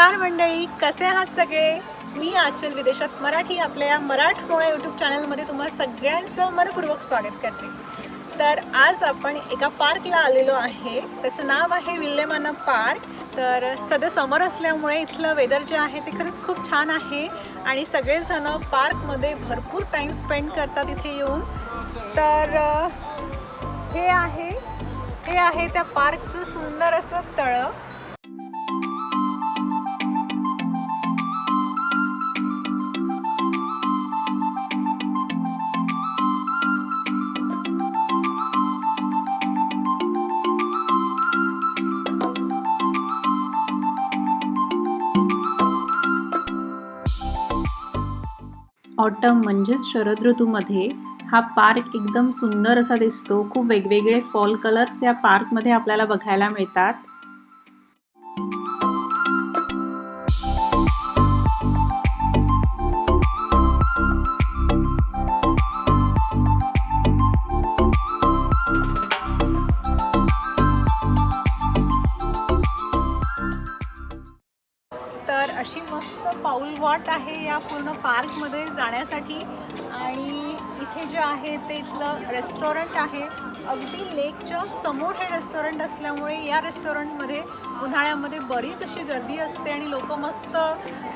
नमस्कार मंडळी कसे आहात सगळे? मी आचल विदेशात मराठी आपल्या या मराठमोळ्या यूट्यूब चॅनलमध्ये तुम्हा सगळ्यांचं मनपूर्वक स्वागत करते. तर आज आपण एका पार्कला आलेलो आहे. त्याचं नाव आहे विल्लेमाना पार्क. तर सध्या समर असल्यामुळे इथलं वेदर जे आहे ते खरंच खूप छान आहे आणि सगळेजण पार्कमध्ये भरपूर टाईम स्पेंड करतात इथे येऊन. तर हे आहे हे आहे त्या पार्कचं सुंदर असं तळं. ऑटम म्हणजेच शरद ऋतूमध्ये हा पार्क एकदम सुंदर असा दिसतो. खूप वेगवेगळे फॉल कलर्स या पार्कमध्ये आपल्याला बघायला मिळतात. तर अशी मस्त पाऊल वाट आहे. या पूर्ण पार्कमध्ये जाण्यासाठी. आणि इथे जे आहे ते इथलं रेस्टॉरंट आहे. अगदी लेकच्या समोर हे रेस्टॉरंट असल्यामुळे या रेस्टॉरंटमध्ये उन्हाळ्यामध्ये बरीच अशी गर्दी असते आणि लोक मस्त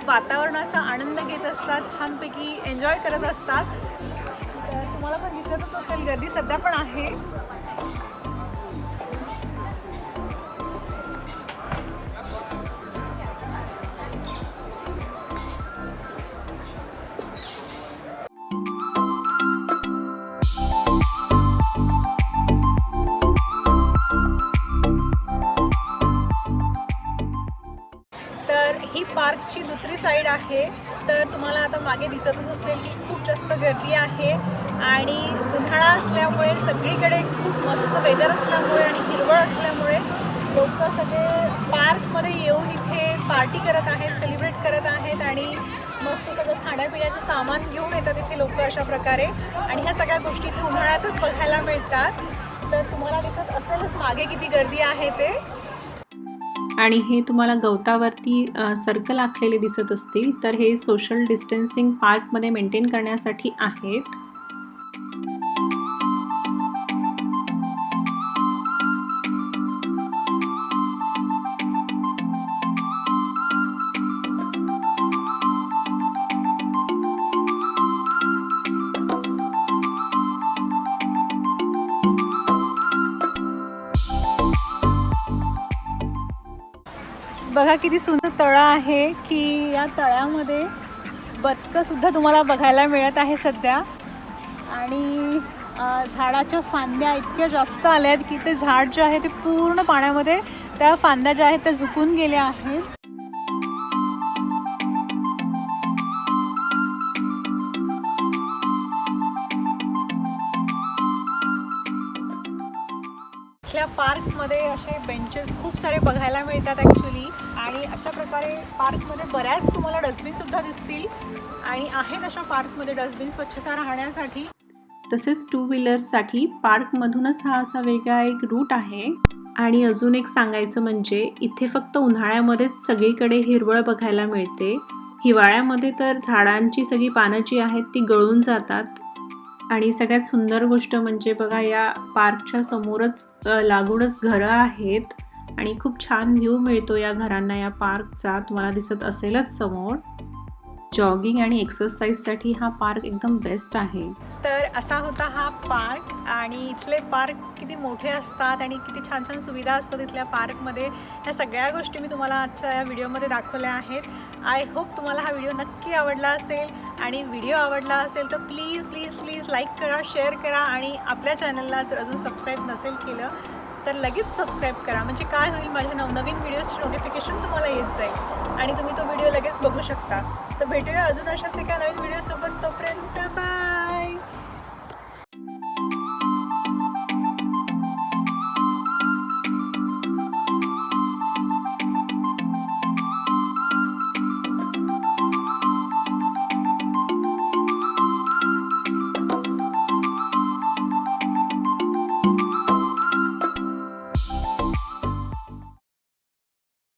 वातावरणाचा आनंद घेत असतात छानपैकी एन्जॉय करत असतात. तुम्हाला पण दिसतच असेल गर्दी सध्या पण आहे. ही पार्कची दुसरी साईड आहे. तर तुम्हाला आता मागे दिसतच असेल की खूप जास्त गर्दी आहे आणि उन्हाळा असल्यामुळे सगळीकडे खूप मस्त वेदर असल्यामुळे आणि हिरवळ असल्यामुळे लोक सगळे पार्कमध्ये येऊन इथे पार्टी करत आहेत सेलिब्रेट करत आहेत आणि मस्त सगळं खाण्यापिण्याचं सामान घेऊन येतात इथे लोक अशा प्रकारे. आणि ह्या सगळ्या गोष्टी इथे उन्हाळ्यातच बघायला मिळतात. तर तुम्हाला दिसत असेलच मागे किती गर्दी आहे ते. आणि हे तुम्हाला गवतावरती सर्कल आखलेले दिसत असतील तर हे सोशल डिस्टन्सिंग पार्कमध्ये मेंटेन करण्यासाठी आहेत. बघा किती सुंदर तळं आहे की या तळ्यामध्ये बदकं सुद्धा तुम्हाला बघायला मिळत आहे सध्या. आणि झाडाच्या फांद्या इतक्या जास्त आल्या आहेत की ते झाड जे आहे ते पूर्ण पाण्यामध्ये त्या फांद्या ज्या आहेत त्या झुकून गेल्या आहेत. इथल्या पार्कमध्ये असे बेंचेस खूप सारे बघायला मिळतात ॲक्च्युली आणि अशा प्रकारे पार्कमध्ये बऱ्याच तुम्हाला डस्टबिनसुद्धा दिसतील. आणि आहेत अशा पार्कमध्ये डस्टबिन स्वच्छता राहण्यासाठी. तसेच टू व्हीलर्ससाठी पार्कमधूनच हा असा वेगळा एक रूट आहे. आणि अजून एक सांगायचं म्हणजे इथे फक्त उन्हाळ्यामध्येच सगळीकडे हिरवळ बघायला मिळते. हिवाळ्यामध्ये तर झाडांची सगळी पानं जी आहेत ती गळून जातात. आणि सगळ्यात सुंदर गोष्ट म्हणजे बघा या पार्कच्या समोरच लागूनच घरं आहेत. आणि खूप छान व्ह्यू मिळतो या घरांना या पार्कचा. तुम्हाला दिसत असेलच समोर. जॉगिंग आणि एक्सरसाइजसाठी हा पार्क एकदम बेस्ट आहे. तर असा होता हा पार्क आणि इथले पार्क किती मोठे असतात आणि किती छान छान सुविधा असतात इथल्या पार्कमध्ये. ह्या सगळ्या गोष्टी मी तुम्हाला आजच्या या व्हिडिओमध्ये दाखवल्या आहेत. आय होप तुम्हाला हा व्हिडिओ नक्की आवडला असेल. आणि व्हिडिओ आवडला असेल तर प्लीज प्लीज प्लीज लाईक करा शेअर करा आणि आपल्या चॅनलला जर अजून सबस्क्राईब नसेल केलं तर लगेच सबस्क्राईब करा. म्हणजे काय होईल माझ्या नवनवीन व्हिडिओजची नोटिफिकेशन तुम्हाला येत जाईल. आणि तुम्ही तो व्हिडिओ लगेच बघू शकता. तर भेटूया अजून अशाच एका नवीन व्हिडिओसोबत तोपर्यंत बाय